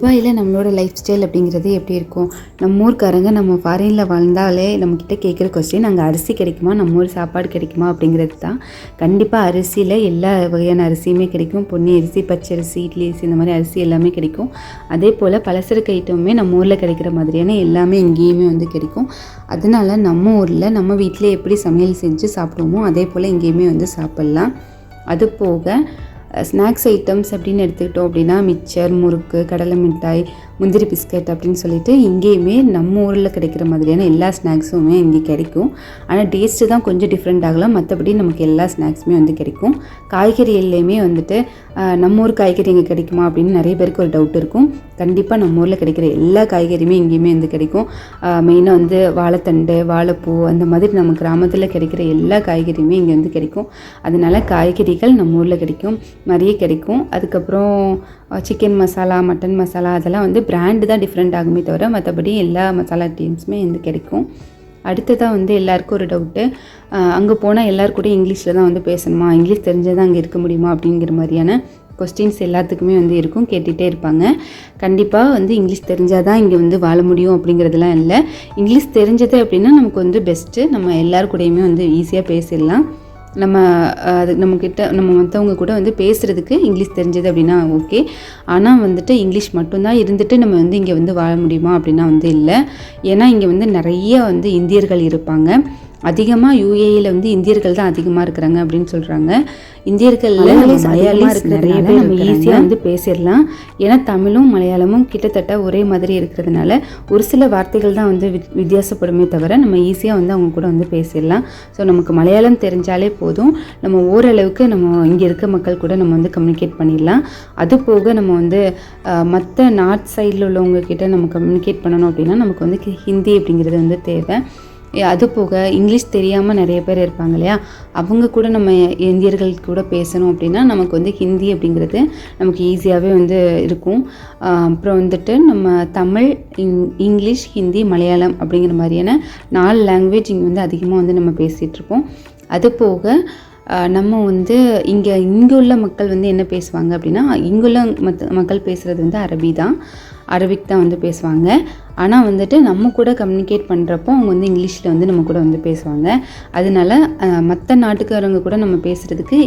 துபாயில் நம்மளோட life style அப்படிங்கிறது எப்படி இருக்கும்? நம்ம ஊர்க்காரங்க நம்ம ஃபாரினில் வாழ்ந்தாலே நம்மக்கிட்ட கேட்குற கொஸ்டின் அங்கே அரிசி கிடைக்குமா? நம்ம ஊர் சாப்பாடு கிடைக்குமா? அப்படிங்கிறது தான். கண்டிப்பாக அரிசியில் எல்லா வகையான அரிசியுமே கிடைக்கும். பொன்னி அரிசி பச்சை அரிசி இட்லி அரிசி இந்த மாதிரி அரிசி எல்லாமே கிடைக்கும். அதே போல் பலசரக்கு ஐட்டமுமே நம்ம ஊரில் கிடைக்கிற மாதிரியான எல்லாமே இங்கேயுமே வந்து கிடைக்கும். அதனால நம்ம ஊரில் நம்ம வீட்டில் எப்படி சமையல் செஞ்சு சாப்பிடுவோமோ அதே போல் இங்கேயுமே வந்து சாப்பிட்லாம். அது போக ஸ்நாக்ஸ் ஐட்டம்ஸ் அப்படின்னு எடுத்துக்கிட்டோம் அப்படின்னா மிச்சர் முறுக்கு கடலை மிட்டாய் முந்திரி பிஸ்கட் அப்படின்னு சொல்லிட்டு இங்கேயுமே நம்ம ஊரில் கிடைக்கிற மாதிரியான எல்லா ஸ்நாக்ஸுமே இங்கே கிடைக்கும். ஆனால் டேஸ்ட்டு தான் கொஞ்சம் டிஃப்ரெண்ட் ஆகலாம். மற்றபடி நமக்கு எல்லா ஸ்நாக்ஸுமே வந்து கிடைக்கும். காய்கறிகள்லேயுமே வந்துட்டு நம்ம ஊர் காய்கறி இங்கே கிடைக்குமா அப்படின்னு நிறைய பேருக்கு ஒரு டவுட் இருக்கும். கண்டிப்பாக நம்ம ஊரில் கிடைக்கிற எல்லா காய்கறியுமே இங்கேயுமே வந்து கிடைக்கும். மெயினாக வந்து வாழைத்தண்டு வாழைப்பூ அந்த மாதிரி நம்ம கிராமத்தில் கிடைக்கிற எல்லா காய்கறியுமே இங்கே வந்து கிடைக்கும். அதனால காய்கறிகள் நம்ம ஊரில் கிடைக்கும். நிறைய கிடைக்கும். அதுக்கப்புறம் சிக்கன் மசாலா மட்டன் மசாலா அதெல்லாம் வந்து பிராண்டு தான் டிஃப்ரெண்ட் ஆகுமே தவிர மற்றபடி எல்லா மசாலா டீம்ஸுமே வந்து கிடைக்கும். அடுத்ததாக வந்து எல்லாருக்கும் ஒரு டவுட்டு அங்கே போனால் எல்லாருக்கூட இங்கிலீஷில் தான் வந்து பேசணுமா? இங்கிலீஷ் தெரிஞ்சதான் அங்கே இருக்க முடியுமா? அப்படிங்கிற மாதிரியான கொஸ்டின்ஸ் எல்லாத்துக்குமே வந்து இருக்கும் கேட்டுகிட்டே இருப்பாங்க. கண்டிப்பாக வந்து இங்கிலீஷ் தெரிஞ்சால் தான் இங்கே வந்து வாழ முடியும் அப்படிங்கிறதுலாம் இல்லை. இங்கிலீஷ் தெரிஞ்சது அப்படின்னா நமக்கு வந்து பெஸ்ட்டு நம்ம எல்லார் கூடயுமே வந்து ஈஸியாக பேசிடலாம். நம்ம அது நம்மக்கிட்ட நம்ம மற்றவங்க கூட வந்து பேசுகிறதுக்கு இங்கிலீஷ் தெரிஞ்சது அப்படின்னா ஓகே ஆனால் வந்துட்டு இங்கிலீஷ் மட்டும்தான் இருந்துட்டு நம்ம வந்து இங்கே வந்து வாழ முடியுமா அப்படின்னா வந்து இல்லை. ஏன்னா இங்கே வந்து நிறைய வந்து இந்தியர்கள் இருப்பாங்க. அதிகமாக யூஏயில் வந்து இந்தியர்கள் தான் அதிகமாக இருக்கிறாங்க அப்படின்னு சொல்கிறாங்க இந்தியர்களில் மலையாளிஸ் நிறைய பேர் நம்ம ஈஸியாக வந்து பேசிடலாம். ஏன்னா தமிழும் மலையாளமும் கிட்டத்தட்ட ஒரே மாதிரி இருக்கிறதுனால ஒரு சில வார்த்தைகள் தான் வந்து வித்- வித்தியாசப்படுமே தவிர நம்ம ஈஸியாக வந்து அவங்க கூட வந்து பேசிடலாம். ஸோ நமக்கு மலையாளம் தெரிஞ்சாலே போதும். நம்ம ஓரளவுக்கு நம்ம இங்கே இருக்க மக்கள் கூட நம்ம வந்து கம்யூனிகேட் பண்ணிடலாம். அது போக நம்ம வந்து மற்ற நார்த் சைடில் உள்ளவங்க கிட்ட நம்ம கம்யூனிகேட் பண்ணணும் அப்படின்னா நமக்கு வந்து ஹிந்தி அப்படிங்கிறது வந்து தேவை. அது போக இங்கிலீஷ் தெரியாமல் நிறைய பேர் இருப்பாங்க இல்லையா? அவங்க கூட நம்ம இந்தியர்கள் கூட பேசணும் அப்படின்னா நமக்கு வந்து ஹிந்தி அப்படிங்கிறது நமக்கு ஈஸியாகவே வந்து இருக்கும். அப்புறம் வந்துட்டு நம்ம தமிழ் இங்- இங்கிலீஷ் ஹிந்தி மலையாளம் அப்படிங்கிற மாதிரியான நாலு லாங்குவேஜ் இங்கே வந்து அதிகமாக வந்து நம்ம பேசிகிட்ருப்போம் அது போக நம்ம வந்து இங்கே இங்கே உள்ள மக்கள் வந்து என்ன பேசுவாங்க அப்படின்னா இங்குள்ள மத் மக்கள் பேசுகிறது வந்து அரபி தான். அரபிக் தான் வந்து பேசுவாங்க. ஆனால் வந்துட்டு நம்ம கூட கம்யூனிகேட் பண்ணுறப்போ அவங்க வந்து இங்கிலீஷில் வந்து நம்ம கூட வந்து பேசுவாங்க. அதனால மற்ற நாட்டுக்காரங்க கூட நம்ம பேசுகிறதுக்கு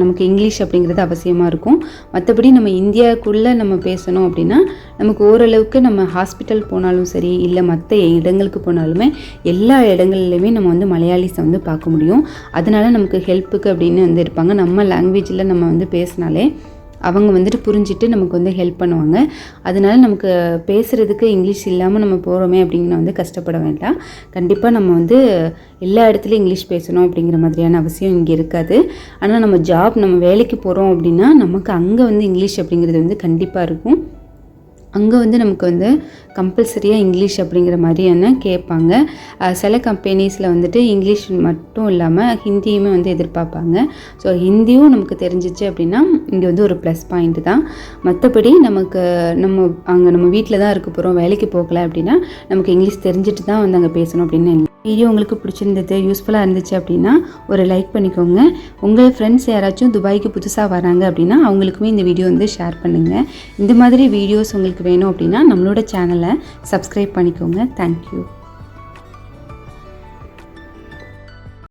நமக்கு இங்கிலீஷ் அப்படிங்கிறது அவசியமாக இருக்கும். மற்றபடி நம்ம இந்தியாவுக்குள்ளே நம்ம பேசணும் அப்படின்னா நமக்கு ஓரளவுக்கு நம்ம ஹாஸ்பிட்டல் போனாலும் சரி இல்லை மற்ற இடங்களுக்கு போனாலுமே எல்லா இடங்கள்லையுமே நம்ம வந்து மலையாளிஸை வந்து பார்க்க முடியும். அதனால நமக்கு ஹெல்ப்புக்கு அப்படின்னு வந்து இருப்பாங்க. நம்ம லாங்குவேஜில் நம்ம வந்து பேசினாலே அவங்க வந்துட்டு புரிஞ்சுட்டு நமக்கு வந்து ஹெல்ப் பண்ணுவாங்க. அதனால நமக்கு பேசுகிறதுக்கு இங்கிலீஷ் இல்லாமல் நம்ம போகிறோமே அப்படிங்கிற வந்து கஷ்டப்பட வேண்டாம். கண்டிப்பாக நம்ம வந்து எல்லா இடத்துலையும் இங்கிலீஷ் பேசணும் அப்படிங்கிற மாதிரியான அவசியம் இங்கே இருக்காது. ஆனால் நம்ம ஜாப் நம்ம வேலைக்கு போகிறோம் அப்படின்னா நமக்கு அங்கே வந்து இங்கிலீஷ் அப்படிங்கிறது வந்து கண்டிப்பாக இருக்கும். அங்கே வந்து நமக்கு வந்து கம்பல்சரியாக இங்கிலீஷ் அப்படிங்கிற மாதிரியான கேட்பாங்க. சில கம்பெனிஸில் வந்துட்டு இங்கிலீஷ் மட்டும் இல்லாமல் ஹிந்தியுமே வந்து எதிர்பார்ப்பாங்க. ஸோ ஹிந்தியும் நமக்கு தெரிஞ்சிச்சு அப்படின்னா இங்கே வந்து ஒரு ப்ளஸ் பாயிண்ட் தான். மற்றபடி நமக்கு நம்ம அங்கே நம்ம வீட்டில் தான் இருக்க போகிறோம் வேலைக்கு போகலை அப்படின்னா நமக்கு இங்கிலீஷ் தெரிஞ்சுட்டு தான் வந்து அங்கே பேசணும் அப்படின்னு இல்லை வீடியோ உங்களுக்கு பிடிச்சிருந்தது யூஸ்ஃபுல்லாக இருந்துச்சு அப்படின்னா ஒரு லைக் பண்ணிக்கோங்க. உங்கள் ஃப்ரெண்ட்ஸ் யாராச்சும் துபாய்க்கு புதுசாக வராங்க அப்படின்னா அவங்களுக்குமே இந்த வீடியோ வந்து ஷேர் பண்ணுங்கள் இந்த மாதிரி வீடியோஸ் உங்களுக்கு வேணும் அப்படின்னா நம்மளோட சேனலை சப்ஸ்கிரைப் பண்ணிக்கோங்க. தேங்க்யூ